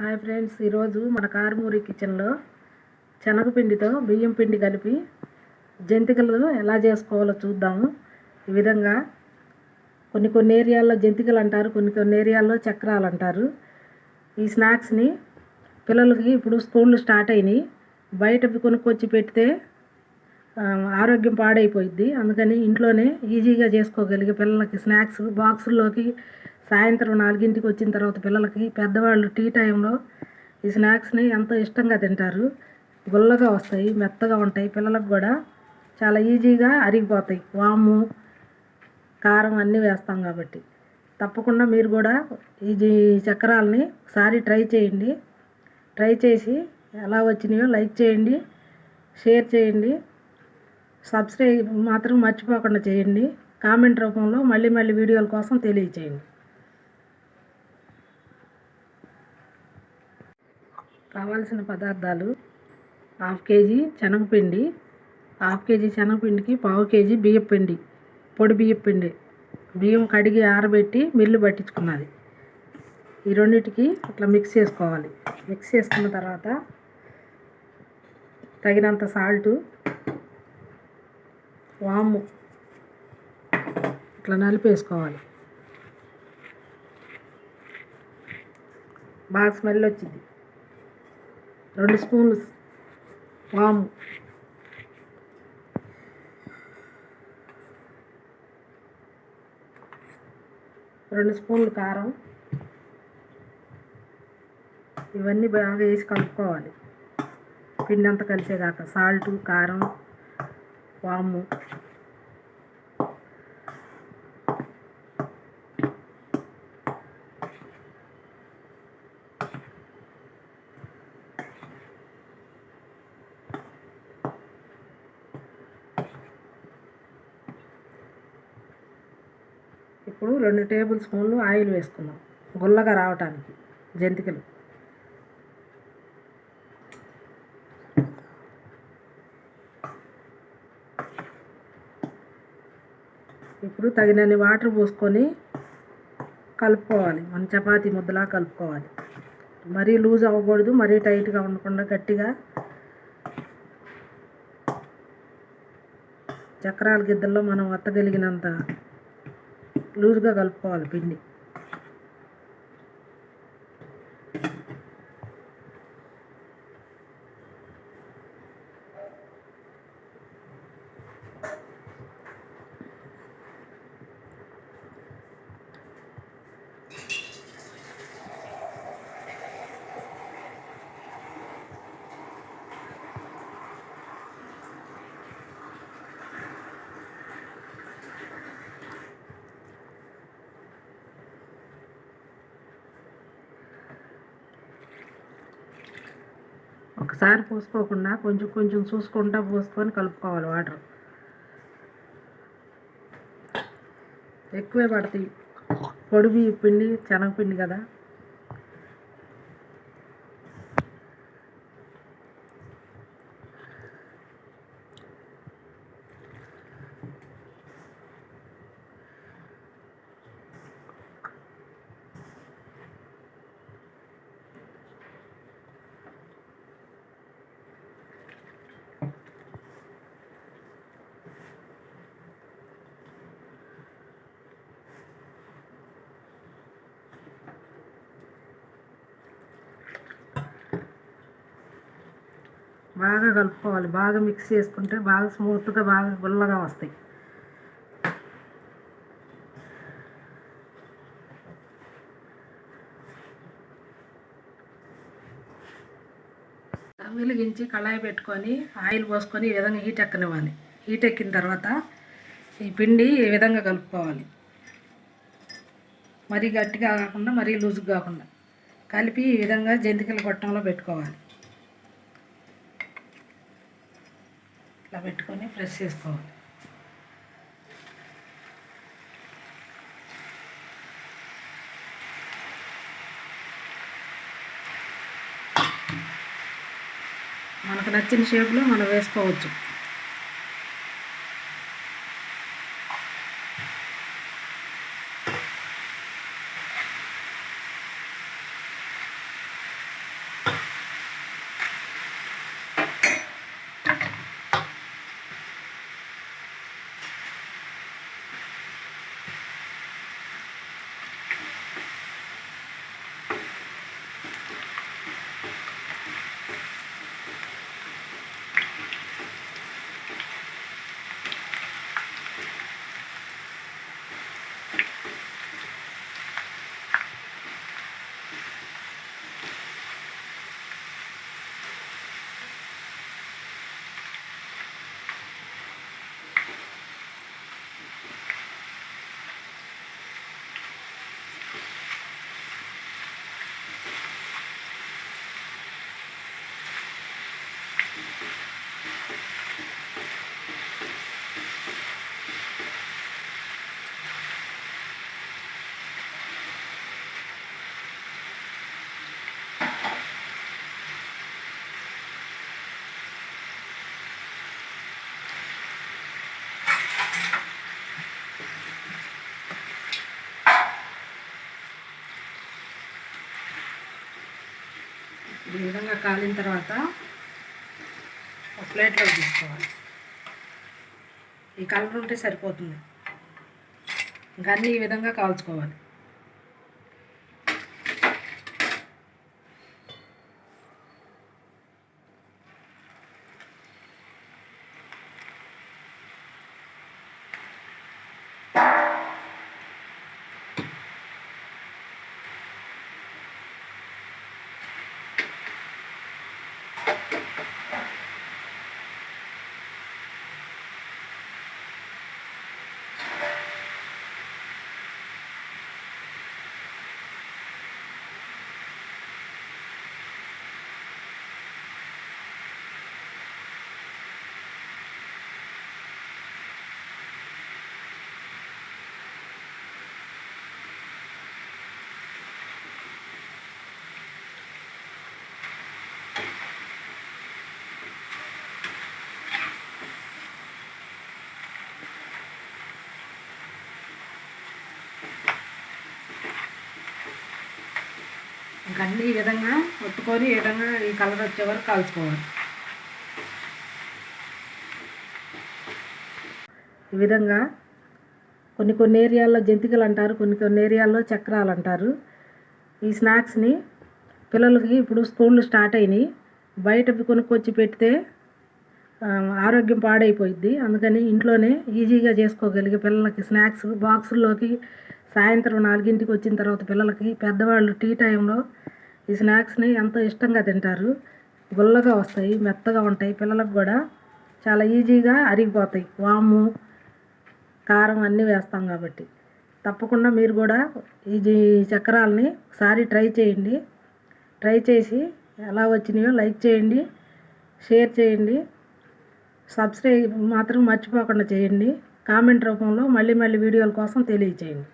Hi friends ఈరోజు మన కారుమూరి కిచెన్లో శనగపిండితో బియ్యం పిండి కలిపి జంతికలు ఎలా చేసుకోవాలో చూద్దాము. ఈ విధంగా కొన్ని కొన్ని ఏరియాల్లో జంతికలు అంటారు కొన్ని కొన్ని ఏరియాల్లో చక్రాలు అంటారు. ఈ స్నాక్స్ని పిల్లలకి ఇప్పుడు స్కూళ్ళు స్టార్ట్ అయినాయి. బయట కొనుక్కొచ్చి పెడితే ఆరోగ్యం పాడైపోయిద్ది. అందుకని ఇంట్లోనే ఈజీగా చేసుకోగలిగే పిల్లలకి స్నాక్స్ బాక్సుల్లోకి సాయంత్రం నాలుగింటికి వచ్చిన తర్వాత పిల్లలకి పెద్దవాళ్ళు టీ టైంలో ఈ స్నాక్స్ని ఎంతో ఇష్టంగా తింటారు. గుల్లగా వస్తాయి మెత్తగా ఉంటాయి. పిల్లలకు కూడా చాలా ఈజీగా అరిగిపోతాయి. వాము కారం అన్నీ వేస్తాం కాబట్టి. తప్పకుండా మీరు కూడా ఈ చక్రాలని ఒకసారి ట్రై చేయండి. ట్రై చేసి ఎలా వచ్చినాయో లైక్ చేయండి షేర్ చేయండి సబ్స్క్రైబ్ మాత్రం మర్చిపోకుండా చేయండి. కామెంట్ రూపంలో మళ్ళీ మళ్ళీ వీడియోల కోసం తెలియచేయండి. కావాల్సిన పదార్థాలు హాఫ్ కేజీ శనగపిండి హాఫ్ కేజీ శనగపిండికి పావు కేజీ బియ్యం పిండి పొడి బియ్యం పిండి. బియ్యం కడిగి ఆరబెట్టి మిల్లు పట్టించుకున్నది. ఈ రెండింటికి అట్లా మిక్స్ చేసుకోవాలి. మిక్స్ చేసుకున్న తర్వాత తగినంత సాల్టు వాము ఇట్లా నలిపేసుకోవాలి. బాగా స్మెల్ వచ్చింది. రెండు స్పూన్లు వాము. రెండు స్పూన్లు కారం. ఇవన్నీ బాగా వేసి కలుపుకోవాలి. పిండి అంతా కలిసేదాకా. సాల్టు కారం వాము. ఇప్పుడు రెండు టేబుల్ స్పూన్లు ఆయిల్ వేసుకుందాం. గుల్లగా రావటానికి జంతికలు. ఇప్పుడు తగినన్ని వాటర్ పోసుకొని కలుపుకోవాలి. మన చపాతీ ముద్దలా కలుపుకోవాలి. మరీ లూజ్ అవ్వకూడదు మరీ టైట్గా ఉండకుండా గట్టిగా చక్రాల గిద్దల్లో మనం వత్తగలిగినంత లూజ్గా కలుపుకోవాలి పిండి. ఒకసారి పోసుకోకుండా కొంచెం కొంచెం చూసుకుంటా పోసుకొని కలుపుకోవాలి వాటర్. ఎక్కువే పడతాయి. పొడి పిండి శనగపిండి కదా. బాగా కలుపుకోవాలి. బాగా మిక్స్ చేసుకుంటే బాగా స్మూత్గా బాగా గుల్లగా వస్తాయి. వెలిగించి కళాయి పెట్టుకొని ఆయిల్ పోసుకొని ఈ విధంగా హీట్ ఎక్కనివ్వాలి. హీట్ ఎక్కిన తర్వాత ఈ పిండి ఈ విధంగా కలుపుకోవాలి. మరీ గట్టిగా కాకుండా మరీ లూజుగా కాకుండా కలిపి ఈ విధంగా జంతికల గొట్టంలో పెట్టుకోవాలి. ఇట్లా పెట్టుకొని ప్రెస్ చేసుకోవాలి. మనకు నచ్చిన షేప్లో మనం వేసుకోవచ్చు. ఈ విధంగా కాలిన తర్వాత ఒక ప్లేట్లో తీసుకోవాలి. ఈ కలర్ ఉంటే సరిపోతుంది. ఇంకా అన్నీ ఈ విధంగా కాల్చుకోవాలి. ఇంకా ఈ విధంగా ఒత్తుకొని ఈ విధంగా ఈ కలర్ వచ్చే వరకు కాల్చుకోవాలి. ఈ విధంగా కొన్ని కొన్ని ఏరియాల్లో జంతికలు అంటారు కొన్ని కొన్ని ఏరియాల్లో చక్రాలు అంటారు. ఈ స్నాక్స్ని పిల్లలకి ఇప్పుడు స్కూళ్ళు స్టార్ట్ అయినాయి. బయట కొనుక్కొచ్చి పెడితే ఆరోగ్యం పాడైపోయిద్ది. అందుకని ఇంట్లోనే ఈజీగా చేసుకోగలిగే పిల్లలకి స్నాక్స్ బాక్సుల్లోకి సాయంత్రం నాలుగింటికి వచ్చిన తర్వాత పిల్లలకి పెద్దవాళ్ళు టీ టైంలో ఈ స్నాక్స్ని ఎంతో ఇష్టంగా తింటారు. గుల్లగా వస్తాయి మెత్తగా ఉంటాయి. పిల్లలకు కూడా చాలా ఈజీగా అరిగిపోతాయి. వాము కారం అన్నీ వేస్తాం కాబట్టి. తప్పకుండా మీరు కూడా ఈ జీ- చక్రాలని ఒకసారి ట్రై చేయండి. ట్రై చేసి ఎలా వచ్చినాయో లైక్ చేయండి షేర్ చేయండి. సబ్స్క్రైబ్ మాత్రం మర్చిపోకుండా చేయండి. కామెంట్ రూపంలో మళ్ళీ మళ్ళీ వీడియోల కోసం తెలియచేయండి.